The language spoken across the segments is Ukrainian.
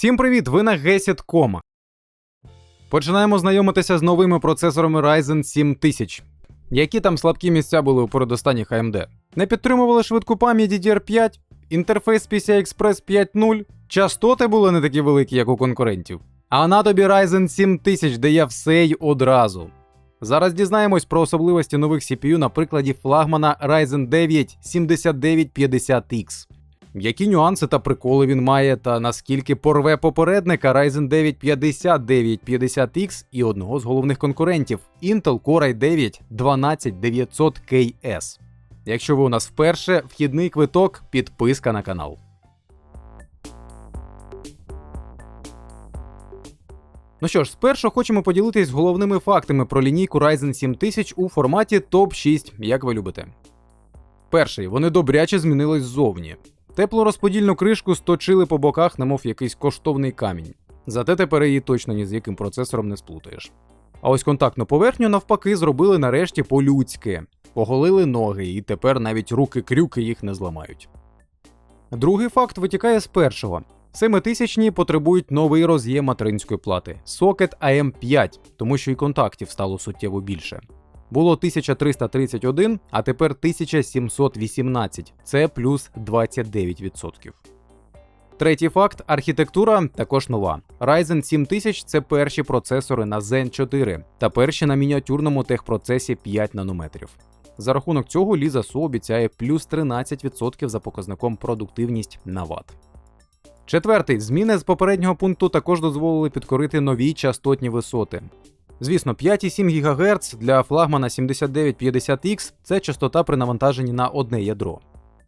Всім привіт! Ви на Gesit.com. Починаємо знайомитися з новими процесорами Ryzen 7000. Які там слабкі місця були у передостанніх AMD? Не підтримували швидку пам'ять DDR5, інтерфейс PCI Express 5.0, частоти були не такі великі, як у конкурентів. А на тобі Ryzen 7000 дає все й одразу. Зараз дізнаємось про особливості нових CPU на прикладі флагмана Ryzen 9 7950X. Які нюанси та приколи він має, та наскільки порве попередника Ryzen 9 5950X і одного з головних конкурентів Intel Core i9 12900KS. Якщо ви у нас вперше, вхідний квиток, підписка на канал. Ну що ж, спершу хочемо поділитись головними фактами про лінійку Ryzen 7000 у форматі топ 6, як ви любите. Перший, вони добряче змінились ззовні. Теплорозподільну кришку сточили по боках, немов якийсь коштовний камінь. Зате тепер її точно ні з яким процесором не сплутаєш. А ось контактну поверхню навпаки зробили нарешті по-людськи. Поголили ноги, і тепер навіть руки-крюки їх не зламають. Другий факт витікає з першого. Семитисячні потребують новий роз'єм материнської плати Socket AM5, тому що і контактів стало суттєво більше. Було 1331, а тепер 1718. Це плюс 29%. Третій факт архітектура також нова. Ryzen 7000 це перші процесори на Zen 4 та перші на мініатюрному техпроцесі 5 нанометрів. За рахунок цього Ліза Су обіцяє плюс 13% за показником продуктивність на Вт. Четвертий зміни з попереднього пункту також дозволили підкорити нові частотні висоти. Звісно, 5,7 ГГц для флагмана 7950X це частота при навантаженні на одне ядро.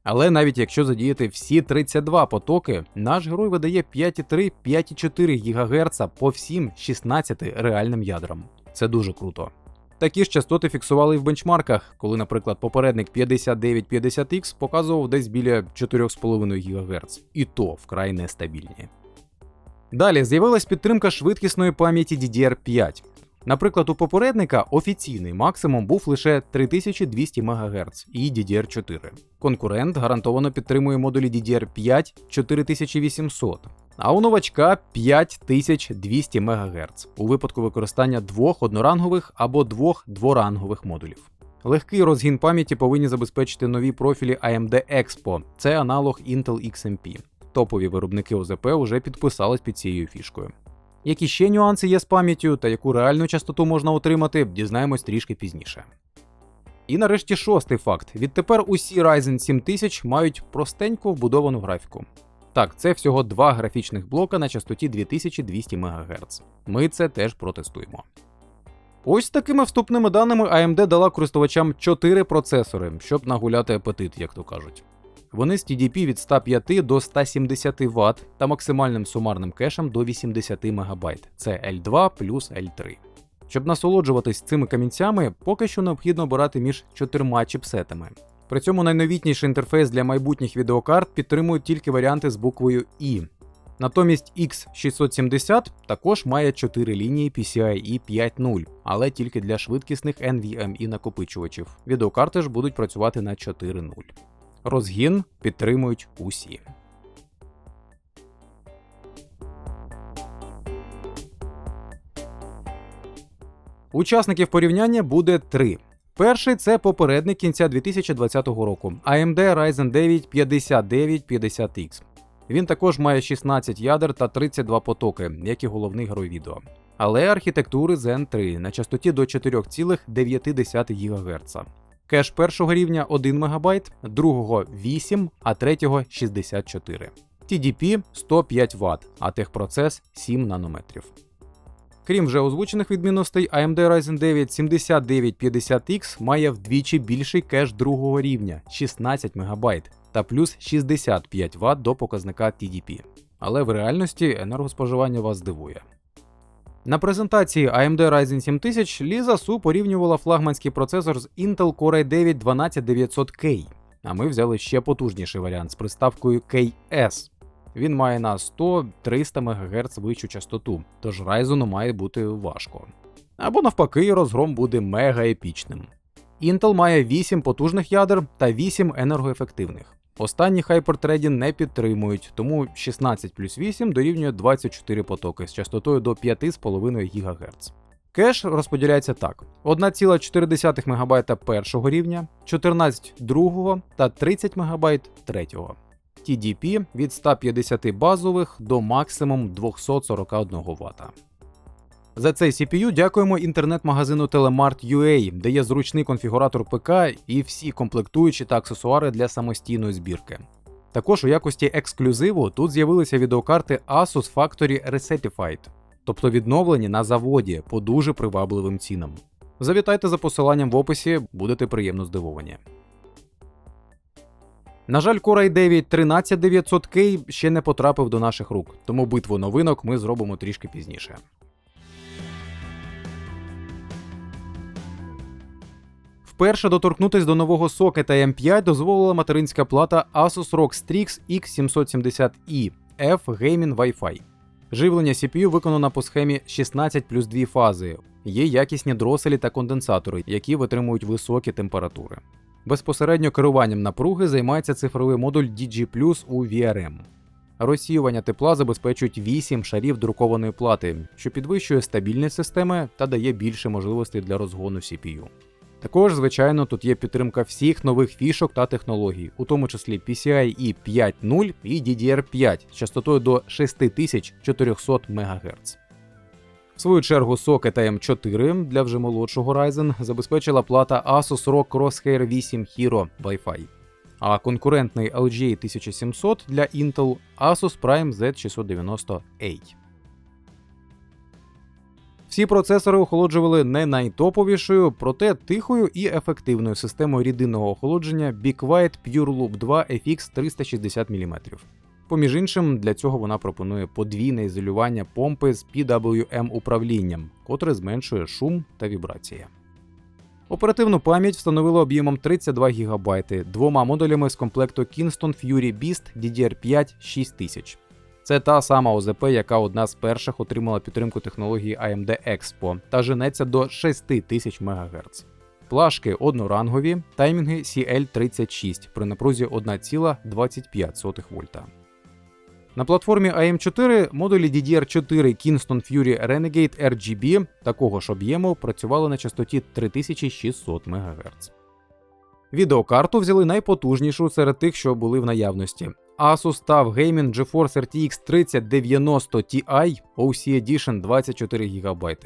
Але навіть якщо задіяти всі 32 потоки, наш герой видає 5,3-5,4 ГГц по всім 16 реальним ядрам. Це дуже круто. Такі ж частоти фіксували і в бенчмарках, коли, наприклад, попередник 5950X показував десь біля 4,5 ГГц, і то вкрай нестабільні. Далі з'явилась підтримка швидкісної пам'яті DDR5. Наприклад, у попередника офіційний максимум був лише 3200 МГц і DDR4. Конкурент гарантовано підтримує модулі DDR5 4800, а у новачка 5200 МГц у випадку використання двох однорангових або двох дворангових модулів. Легкий розгін пам'яті повинні забезпечити нові профілі AMD Expo, це аналог Intel XMP. Топові виробники ОЗП вже підписались під цією фішкою. Які ще нюанси є з пам'яттю та яку реальну частоту можна отримати, дізнаємось трішки пізніше. І нарешті шостий факт: відтепер усі Ryzen 7000 мають простенько вбудовану графіку. Так, це всього два графічних блока на частоті 2200 МГц. Ми це теж протестуємо. Ось такими вступними даними AMD дала користувачам 4 процесори, щоб нагуляти апетит, як то кажуть. Вони з TDP від 105 до 170 Вт та максимальним сумарним кешем до 80 МБ. Це L2 плюс L3. Щоб насолоджуватись цими камінцями, поки що необхідно обирати між чотирма чіпсетами. При цьому найновітніший інтерфейс для майбутніх відеокарт підтримують тільки варіанти з буквою I. Натомість X670 також має 4 лінії PCIe 5.0, але тільки для швидкісних NVMe накопичувачів. Відеокарти ж будуть працювати на 4.0. Розгін підтримують усі. Учасників порівняння буде три. Перший це попередник кінця 2020 року AMD Ryzen 9 5950X. Він також має 16 ядер та 32 потоки, як і головний герой відео. Але архітектури Zen 3 на частоті до 4,9 ГГц. Кеш першого рівня 1 МБ, другого 8, а третього 64. TDP 105 Вт, а техпроцес 7 нанометрів. Крім вже озвучених відмінностей, AMD Ryzen 9 7950X має вдвічі більший кеш другого рівня 16 МБ та плюс 65 Вт до показника TDP. Але в реальності енергоспоживання вас здивує. На презентації AMD Ryzen 7000 Ліза Су порівнювала флагманський процесор з Intel Core i9 12900K, а ми взяли ще потужніший варіант з приставкою KS. Він має на 100-300 МГц вищу частоту, тож Ryzen має бути важко. Або навпаки, розгром буде мега епічним. Intel має 8 потужних ядер та 8 енергоефективних. Останні HyperThread не підтримують, тому 16 плюс 8 дорівнює 24 потоки з частотою до 5,5 ГГц. Кеш розподіляється так: 1,4 МБ першого рівня, 14 другого та 30 МБ третього. TDP від 150 базових до максимум 241 Вт. За цей CPU дякуємо інтернет-магазину Telemart.ua, де є зручний конфігуратор ПК і всі комплектуючі та аксесуари для самостійної збірки. Також у якості ексклюзиву тут з'явилися відеокарти Asus Factory Recertified, тобто відновлені на заводі по дуже привабливим цінам. Завітайте за посиланням в описі, будете приємно здивовані. На жаль, Core i9 13900K ще не потрапив до наших рук, тому битву новинок ми зробимо трішки пізніше. Вперше доторкнутись до нового сокета M5 дозволила материнська плата Asus ROG Strix X770i F Gaming Wi-Fi. Живлення CPU виконано по схемі 16 плюс 2 фази. Є якісні дроселі та конденсатори, які витримують високі температури. Безпосередньо керуванням напруги займається цифровий модуль DG Plus у VRM. Розсіювання тепла забезпечують 8 шарів друкованої плати, що підвищує стабільність системи та дає більше можливостей для розгону CPU. Також, звичайно, тут є підтримка всіх нових фішок та технологій, у тому числі PCIe 5.0 і DDR5 з частотою до 6400 МГц. В свою чергу сокет AM4 для вже молодшого Ryzen забезпечила плата Asus ROG Crosshair 8 Hero Wi-Fi, а конкурентний LGA 1700 для Intel Asus Prime Z690A. Всі процесори охолоджували не найтоповішою, проте тихою і ефективною системою рідинного охолодження BeQuiet PureLoop 2 FX 360 мм. Поміж іншим, для цього вона пропонує подвійне ізолювання помпи з PWM управлінням, котре зменшує шум та вібрації. Оперативну пам'ять встановили об'ємом 32 ГБ двома модулями з комплекту Kingston Fury Beast DDR5 6000. Це та сама ОЗП, яка одна з перших отримала підтримку технології AMD Expo та женеться до 6000 МГц. Плашки однорангові, таймінги CL36 при напрузі 1,25 вольта. На платформі AM4 модулі DDR4 Kingston Fury Renegade RGB такого ж об'єму працювали на частоті 3600 МГц. Відеокарту взяли найпотужнішу серед тих, що були в наявності. Asus TUF Gaming GeForce RTX 3090 Ti OC Edition 24 ГБ.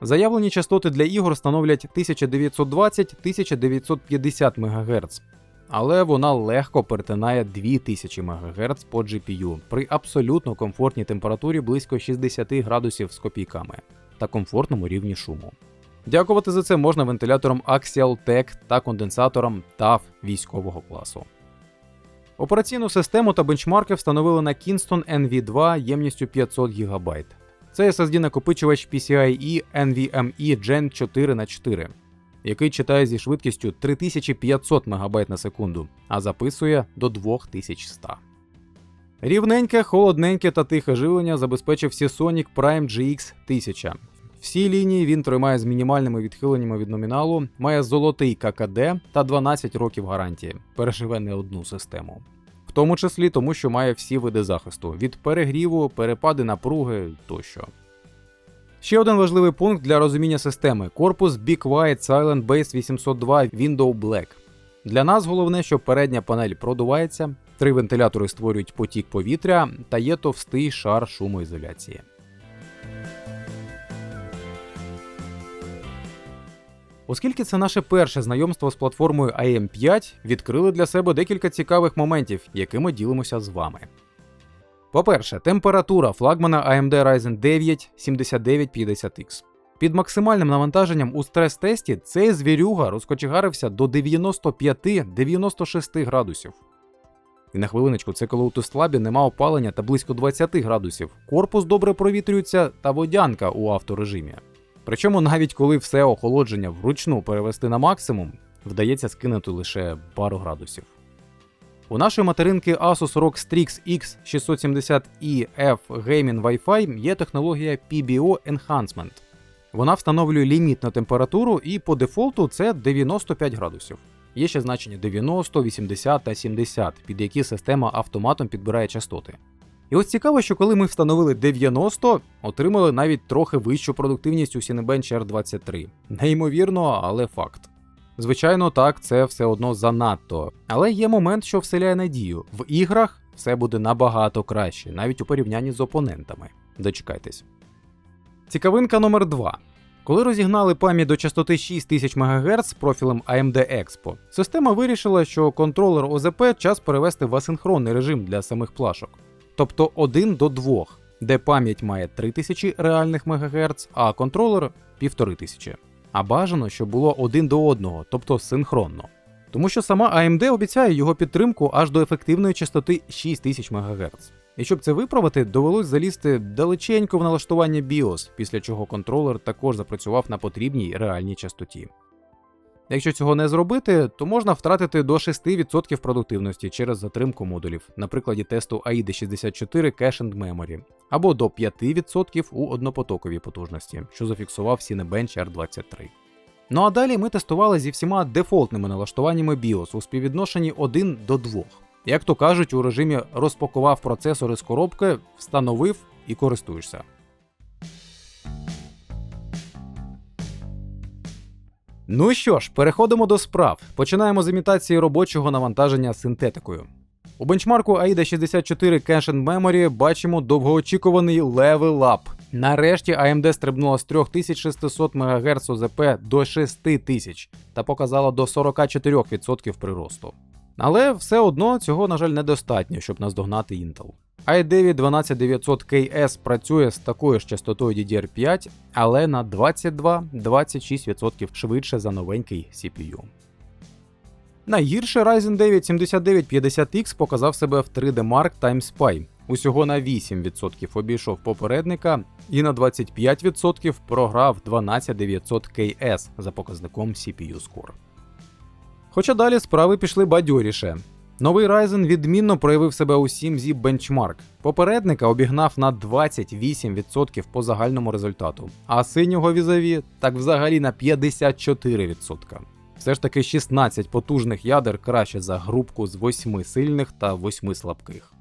Заявлені частоти для ігор становлять 1920-1950 МГц, але вона легко перетинає 2000 МГц по GPU при абсолютно комфортній температурі близько 60 градусів з копійками та комфортному рівні шуму. Дякувати за це можна вентиляторам Axial Tech та конденсаторам TAF військового класу. Операційну систему та бенчмарки встановили на Kingston NV2 ємністю 500 ГБ. Це SSD накопичувач PCIe NVMe Gen 4 на 4 який читає зі швидкістю 3500 МБ на секунду, а записує до 2100. Рівненьке, холодненьке та тихе живлення забезпечив Seasonic Prime GX 1000. Всі лінії він тримає з мінімальними відхиленнями від номіналу, має золотий ККД та 12 років гарантії, переживе не одну систему. В тому числі тому, що має всі види захисту від перегріву, перепади напруги тощо. Ще один важливий пункт для розуміння системи корпус Big White Silent Base 802 Window Black. Для нас головне, що передня панель продувається, три вентилятори створюють потік повітря та є товстий шар шумоізоляції. Оскільки це наше перше знайомство з платформою AM5, відкрили для себе декілька цікавих моментів, якими ділимося з вами. По-перше, температура флагмана AMD Ryzen 9 7950X. Під максимальним навантаженням у стрес-тесті цей звірюга розкочегарився до 95-96 градусів. І на хвилиночку, це коли у Туслабі нема опалення та близько 20 градусів. Корпус добре провітрюється та водянка у авторежимі. Причому навіть коли все охолодження вручну перевести на максимум, вдається скинути лише пару градусів. У нашої материнки Asus ROG Strix X670E F Gaming Wi-Fi є технологія PBO Enhancement. Вона встановлює лімітну температуру і по дефолту це 95 градусів. Є ще значення 90, 80 та 70, під які система автоматом підбирає частоти. І ось цікаво, що коли ми встановили 90, отримали навіть трохи вищу продуктивність у Cinebench R23. Неймовірно, але факт. Звичайно, так, це все одно занадто. Але є момент, що вселяє надію. В іграх все буде набагато краще, навіть у порівнянні з опонентами. Дочекайтесь. Цікавинка номер 2 Коли розігнали пам'ять до частоти 6000 МГц з профілем AMD Expo, система вирішила, що контролер ОЗП час перевести в асинхронний режим для самих плашок. Тобто 1 до 2, де пам'ять має 3000 реальних МГц, а контролер 1500. А бажано, щоб було 1 до 1, тобто синхронно. Тому що сама AMD обіцяє його підтримку аж до ефективної частоти 6000 МГц. І щоб це виправити, довелось залізти далеченько в налаштування BIOS, після чого контролер також запрацював на потрібній реальній частоті. Якщо цього не зробити, то можна втратити до 6% продуктивності через затримку модулів, на прикладі тесту AIDA 64 Cache and Memory, або до 5% у однопотоковій потужності, що зафіксував Cinebench R23. Ну а далі ми тестували зі всіма дефолтними налаштуваннями BIOS у співвідношенні 1 до 2. Як то кажуть, у режимі розпакував процесори з коробки, встановив і користуєшся. Ну що ж, переходимо до справ. Починаємо з імітації робочого навантаження синтетикою. У бенчмарку AIDA 64 Cache and Memory бачимо довгоочікуваний level up. Нарешті AMD стрибнула з 3600 МГц ОЗП до 6000 та показала до 44% приросту. Але все одно цього, на жаль, недостатньо, щоб наздогнати Intel. I9 12900KS працює з такою ж частотою DDR5, але на 22-26% швидше за новенький CPU. Найгірше Ryzen 9 7950X показав себе в 3D Mark Time Spy. Усього на 8% обійшов попередника і на 25% програв 12900KS за показником CPU Score. Хоча далі справи пішли бадьоріше. Новий Ryzen відмінно проявив себе у 7Z Benchmark. Попередника обігнав на 28% по загальному результату, а синього візаві так взагалі на 54%. Все ж таки 16 потужних ядер краще за групку з 8 сильних та 8 слабких.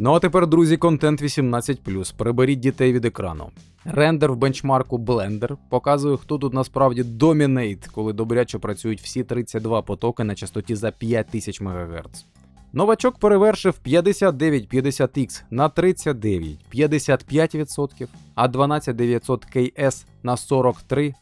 Ну а тепер, друзі, контент 18. Приберіть дітей від екрану. Рендер в бенчмарку Blender показує, хто тут насправді домінейт, коли добряче працюють всі 32 потоки на частоті за 5000 МГц. Новачок перевершив 5950X на 39, 55%, а 12900KS на 43-46%.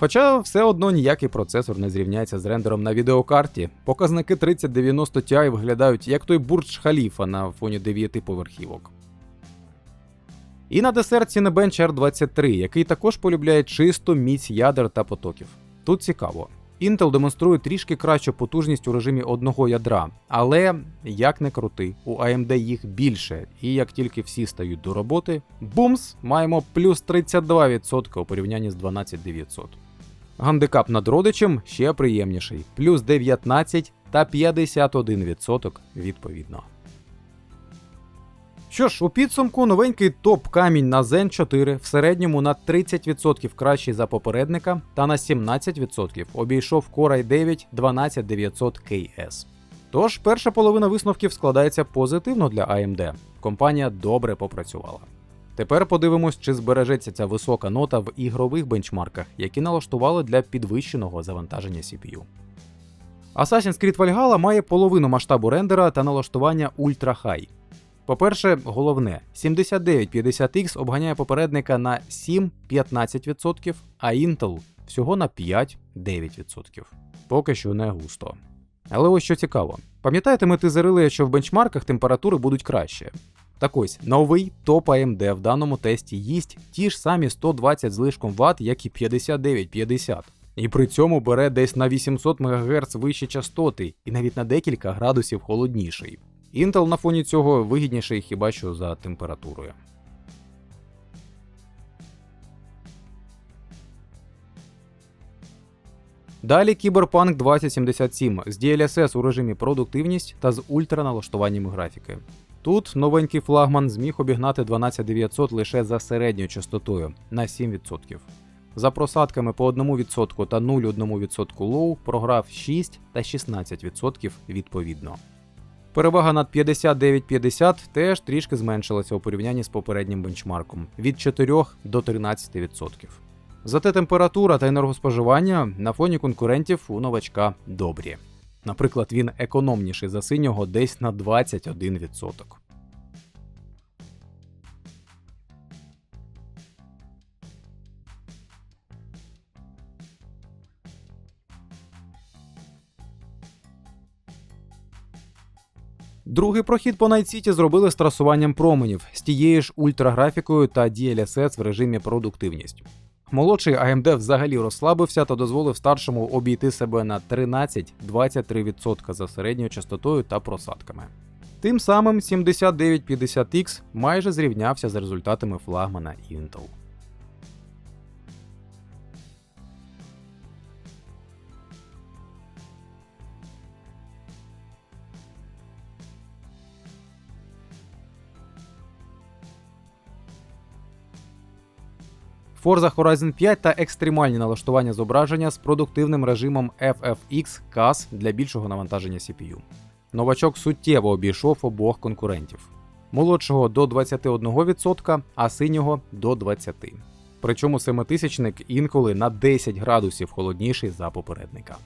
Хоча все одно ніякий процесор не зрівняється з рендером на відеокарті. Показники 3090 Ti виглядають як той бурдж халіфа на фоні 9 поверхівок. І на десерт Cinebench R23, який також полюбляє чисто міць ядер та потоків. Тут цікаво. Intel демонструє трішки кращу потужність у режимі одного ядра, але як не крути, у AMD їх більше, і як тільки всі стають до роботи, бумс, маємо плюс 32% у порівнянні з 12900. Гандикап над родичем ще приємніший, плюс 19 та 51% відповідно. Що ж, у підсумку новенький топ-камінь на Zen 4 в середньому на 30% кращий за попередника та на 17% обійшов Core i9 12900KS. Тож, перша половина висновків складається позитивно для AMD. Компанія добре попрацювала. Тепер подивимось, чи збережеться ця висока нота в ігрових бенчмарках, які налаштували для підвищеного завантаження CPU. Assassin's Creed Valhalla має половину масштабу рендера та налаштування Ultra High. По-перше, головне, 7950X обганяє попередника на 7-15%, а Intel всього на 5-9%. Поки що не густо. Але ось що цікаво. Пам'ятаєте, ми тизерили, що в бенчмарках температури будуть краще. Так ось, новий топ AMD в даному тесті їсть ті ж самі 120 злишком Вт, як і 5950. І при цьому бере десь на 800 МГц вищі частоти і навіть на декілька градусів холодніший. Intel на фоні цього вигідніший хіба що за температурою. Далі Cyberpunk 2077 з DLSS у режимі продуктивність та з ультраналаштуваннями графіки. Тут новенький флагман зміг обігнати 12900 лише за середньою частотою на 7%. За просадками по 1% та 0,1% лоу програв 6 та 16% відповідно. Перевага над 59-50 теж трішки зменшилася у порівнянні з попереднім бенчмарком від 4 до 13%. Зате температура та енергоспоживання на фоні конкурентів у новачка добрі. Наприклад, він економніший за синього десь на 21%. Другий прохід по City зробили з трасуванням променів з тією ж ультраграфікою та DLSS в режимі продуктивність. Молодший AMD взагалі розслабився та дозволив старшому обійти себе на 13-23% за середньою частотою та просадками. Тим самим 7950X майже зрівнявся з результатами флагмана Intel. Forza Horizon 5 та екстремальні налаштування зображення з продуктивним режимом FFX CAS для більшого навантаження CPU. Новачок суттєво обійшов обох конкурентів. Молодшого до 21%, а синього до 20%. Причому семитисячник інколи на 10 градусів холодніший за попередника.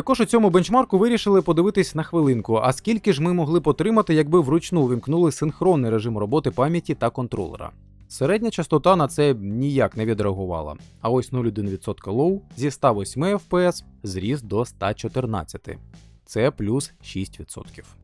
Також у цьому бенчмарку вирішили подивитись на хвилинку, а скільки ж ми могли потримати, якби вручну вимкнули синхронний режим роботи пам'яті та контролера. Середня частота на це ніяк не відреагувала, а ось 0,1% лоу зі 108 FPS зріс до 114. Це плюс 6%.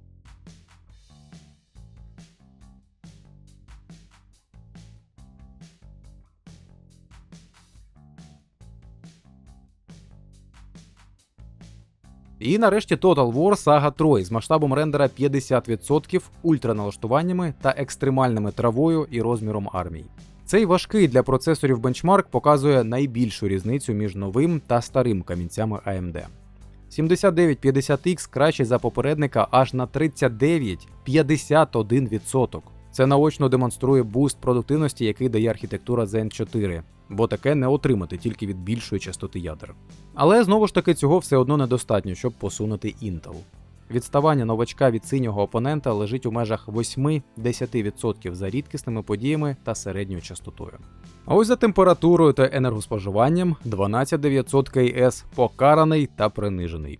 І нарешті Total War Saga Troy з масштабом рендера 50%, ультраналаштуваннями та екстремальними травою і розміром армій. Цей важкий для процесорів бенчмарк показує найбільшу різницю між новим та старим камінцями AMD. 7950X кращий за попередника аж на 39-51%. Це наочно демонструє буст продуктивності, який дає архітектура Zen 4, бо таке не отримати тільки від більшої частоти ядер. Але знову ж таки цього все одно недостатньо, щоб посунути Intel. Відставання новачка від синього опонента лежить у межах 8-10% за рідкісними подіями та середньою частотою. А ось за температурою та енергоспоживанням 12900 КС покараний та принижений.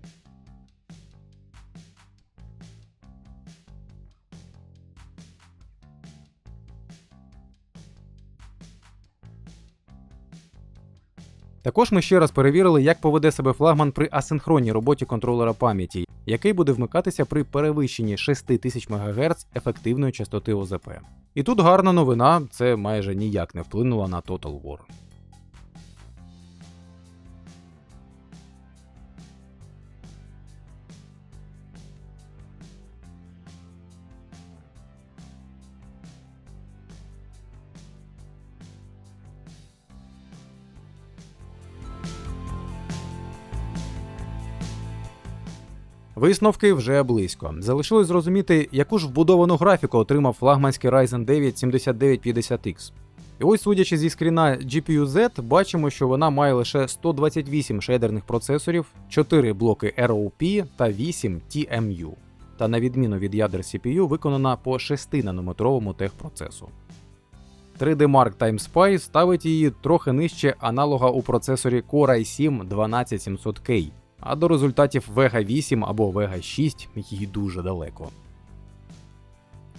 Також ми ще раз перевірили, як поведе себе флагман при асинхронній роботі контролера пам'яті, який буде вмикатися при перевищенні 6000 МГц ефективної частоти ОЗП. І тут гарна новина, це майже ніяк не вплинуло на Total War. Висновки вже близько. Залишилось зрозуміти, яку ж вбудовану графіку отримав флагманський Ryzen 9 7950X. І ось, судячи зі скріна GPU Z, бачимо, що вона має лише 128 шейдерних процесорів, 4 блоки ROP та 8 TMU. Та на відміну від ядер CPU, виконана по 6-нанометровому техпроцесу. 3D Mark Time Spy ставить її трохи нижче аналога у процесорі Core i7 12700K, а до результатів Vega 8 або Vega 6 їй дуже далеко.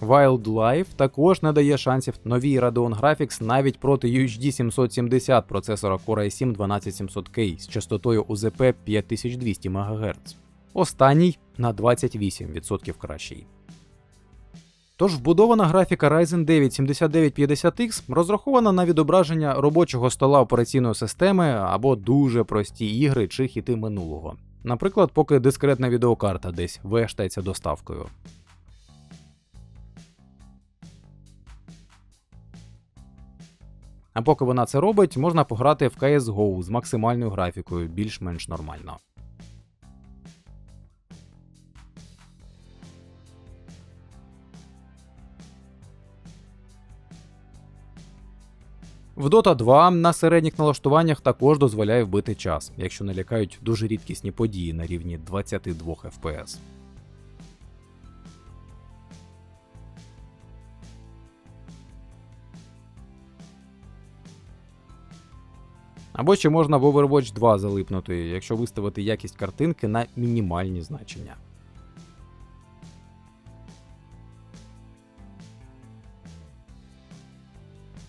Wildlife також не дає шансів новій Radeon Graphics навіть проти UHD 770 процесора Core i7 12700K з частотою УЗП 5200 МГц. Останній на 28% кращий. Тож вбудована графіка Ryzen 9 7950X розрахована на відображення робочого стола операційної системи або дуже прості ігри чи хіти минулого. Наприклад, поки дискретна відеокарта десь вештається доставкою. А поки вона це робить, можна пограти в CSGO з максимальною графікою, більш-менш нормально. В Dota 2 на середніх налаштуваннях також дозволяє вбити час, якщо не лякають дуже рідкісні події на рівні 22 FPS. Або ще можна в Overwatch 2 залипнути, якщо виставити якість картинки на мінімальні значення.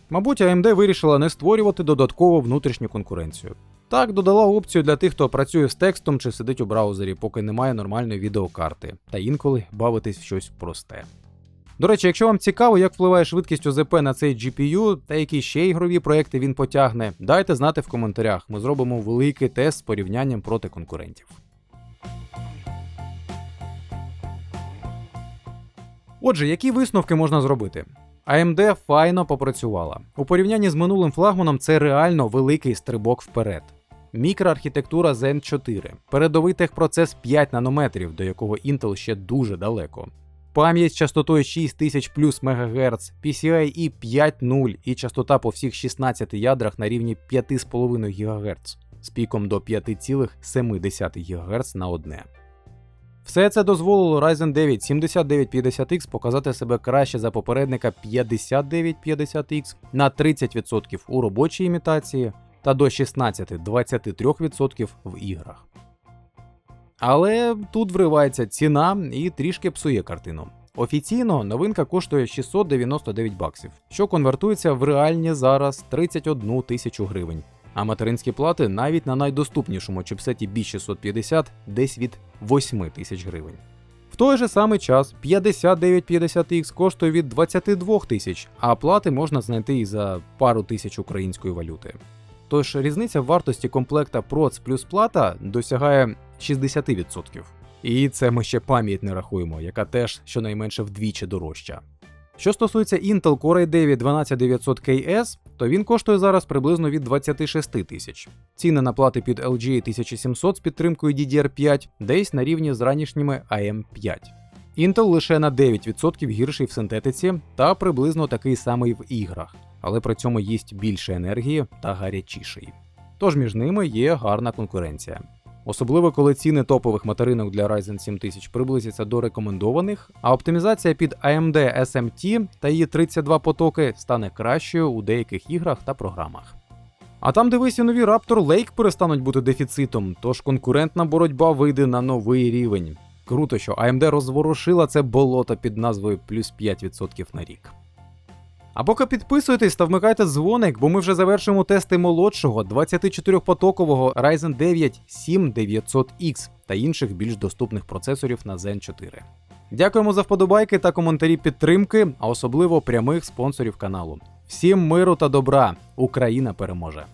Мабуть, AMD вирішила не створювати додаткову внутрішню конкуренцію. Так, додала опцію для тих, хто працює з текстом чи сидить у браузері, поки немає нормальної відеокарти, та інколи бавитись в щось просте. До речі, якщо вам цікаво, як впливає швидкість ОЗП на цей GPU та які ще ігрові проекти він потягне, дайте знати в коментарях. Ми зробимо великий тест з порівнянням проти конкурентів. Отже, які висновки можна зробити? AMD файно попрацювала. У порівнянні з минулим флагманом це реально великий стрибок вперед. Мікроархітектура Zen 4, передовий техпроцес 5 нанометрів, до якого Intel ще дуже далеко. Пам'ять з частотою 6000 плюс МГц, PCIe 5.0 і частота по всіх 16 ядрах на рівні 5,5 ГГц з піком до 5,7 ГГц на одне. Все це дозволило Ryzen 9 7950X показати себе краще за попередника 5950X на 30% у робочій імітації та до 16-23% в іграх. Але тут вривається ціна і трішки псує картину. Офіційно новинка коштує 699 баксів, що конвертується в реальні зараз 31 тисячу гривень. А материнські плати навіть на найдоступнішому чипсеті B650 десь від 8 тисяч гривень. В той же самий час 5950X коштує від 22 тисяч, а плати можна знайти і за пару тисяч української валюти. Тож різниця в вартості комплекта проц плюс плата досягає 60%. І це ми ще пам'ять не рахуємо, яка теж щонайменше вдвічі дорожча. Що стосується Intel Core i9 12900KS, то він коштує зараз приблизно від 26 тисяч. Ціни на плати під LG 1700 з підтримкою DDR5 десь на рівні з ранішніми AM5. Intel лише на 9% гірший в синтетиці та приблизно такий самий в іграх, але при цьому їсть більше енергії та гарячіший. Тож між ними є гарна конкуренція. Особливо коли ціни топових материнок для Ryzen 7000 приблизяться до рекомендованих, а оптимізація під AMD SMT та її 32 потоки стане кращою у деяких іграх та програмах. А там, дивись, і нові Raptor Lake перестануть бути дефіцитом, тож конкурентна боротьба вийде на новий рівень. Круто, що AMD розворушила це болото під назвою плюс 5% на рік. А поки підписуйтесь та вмикайте дзвоник, бо ми вже завершимо тести молодшого 24-потокового Ryzen 9 7900X та інших більш доступних процесорів на Zen 4. Дякуємо за вподобайки та коментарі підтримки, а особливо прямих спонсорів каналу. Всім миру та добра! Україна переможе!